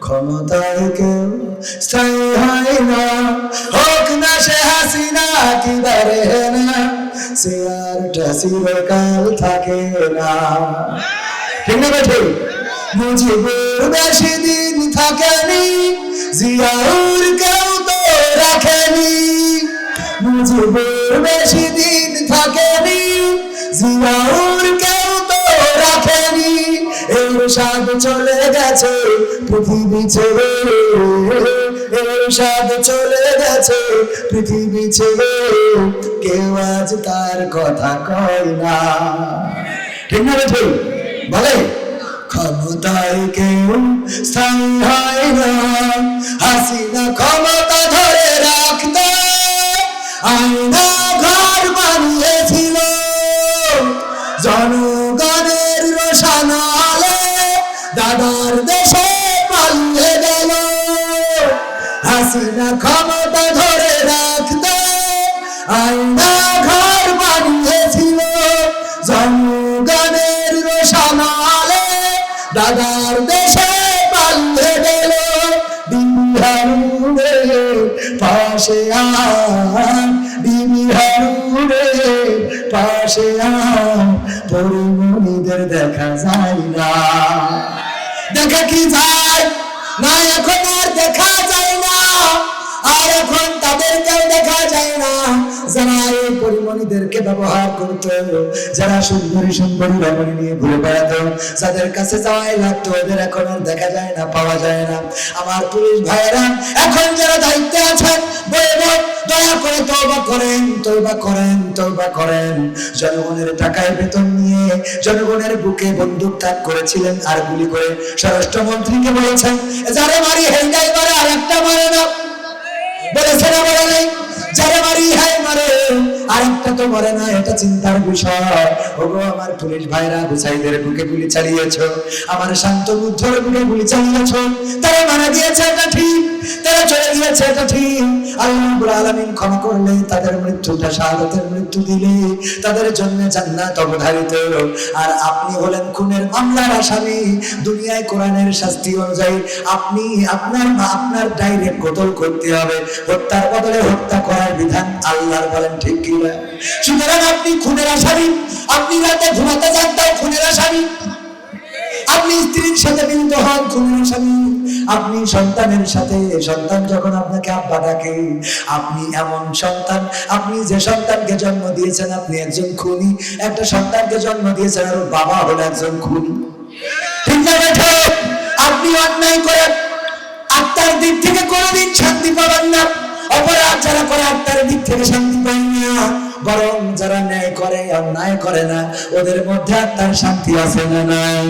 ক্ষমতায় কেউ স্থায়ী হয় না। হোক না সে হাসিনা, কি বারে না। সে আরটা চিরকাল থাকে না। ঠিক না বেঠে? মুজিবুর বেশি দিন থাকেনি, জিয়াউর কেউ তো রাখেনি। মুজিবুর বেশি দিন থাকেনি, জিয়াউর চলে গেছে, পৃথিবী ছেড়ে। স্বাদ চলে গেছে, পৃথিবী ছেড়ে। কেউ আজ তার কথা কয় না। ঠিক না ঠিক বলে ক্ষমতায় কেউ স্থায়ী হয় না। হাসিনা ক্ষমতা ধরে রাখতে আয়না ঘর বানিয়েছিল। জনগণের দাদার দেশে পালিয়ে গেল। হাসিনা ক্ষমতা ধরে রাখতে আয়না ঘর বানিয়েছিল। জনগণের রোশানালে দাদার দেশে পালিয়ে গেল। বিহারে পাশে আম বিহারে পাশে আম পরিমণিদের দেখা যায় না। দেখা কি যায়? না, এখন আর দেখা যায় না। আর এখন তাদেরকেও দেখা যায় না। যারা এই পরিমণিদেরকে ব্যবহার করত, যারা সুন্দরী সুন্দরী রমণী নিয়ে ঘুরে বেড়াতো, যাদের কাছে যাওয়াই লাগতো ওদের এখন আর দেখা যায় না, পাওয়া যায় না। আমার পুলিশ ভাইয়েরা, এখন যারা দায়িত্বে আছেন তওবা করেন তওবা করেন তওবা করেন। জনগণের টাকায় বেতন নিয়ে জনগণের বুকে বন্দুক তাক করেছিলেন আর গুলি করে স্বরাষ্ট্রমন্ত্রীকে বলেছেন, যারে মারি হেন্ডাই তো মরে না, এটা চিন্তার বিষয়। ওগো, আমার পুলিশ ভাইরা বুসাইদের বুকে গুলি চালিয়েছো। আমার শান্ত বুদ্ধর বুকে গুলি চালিয়েছো। তারা মারা গিয়েছে, এটা ঠিক। তারা চলে গিয়েছে, এটা ঠিক। ক্ষমা করলে তাদের মৃত্যুটা মৃত্যু দিলে। তাদের জন্য জান্নাত অবধারিত। আর আপনি হলেন খুনের মামলার আসামি। দুনিয়ায় কোরআনের শাস্তি অনুযায়ী আপনি, আপনার আপনার ডাইরেক্ট কতল করতে হবে। হত্যার বদলে হত্যা করার বিধান আল্লাহর বলেন, ঠিক কি না সুতরাং আপনি খুনের আসামি, আপনি রাতে ঘুমাতে যান, তাও খুনের আসামি। আপনি স্ত্রীর সাথে মিলিত হন, খুনের আসামি। আপনি সন্তানের সাথে সন্তান যখন আপনাকে আব্বা ডাকে, আপনি এমন সন্তান, আপনি যে সন্তানকে জন্ম দিয়েছেন, আপনি একজন খুনি। একটা সন্তানকে জন্ম দিয়েছেন আর বাবা হলো একজন খুনি। ঠিক না আপনি অন্যায় করে আত্মার দিক থেকে কোনোদিন শান্তি পাবেন না। অপরাধ যারা করে, আত্মার দিক থেকে শান্তি পায় না। বরং যারা ন্যায় করে অন্যায় করে না ওদের মধ্যে আত্মার শান্তি আছে না নাই?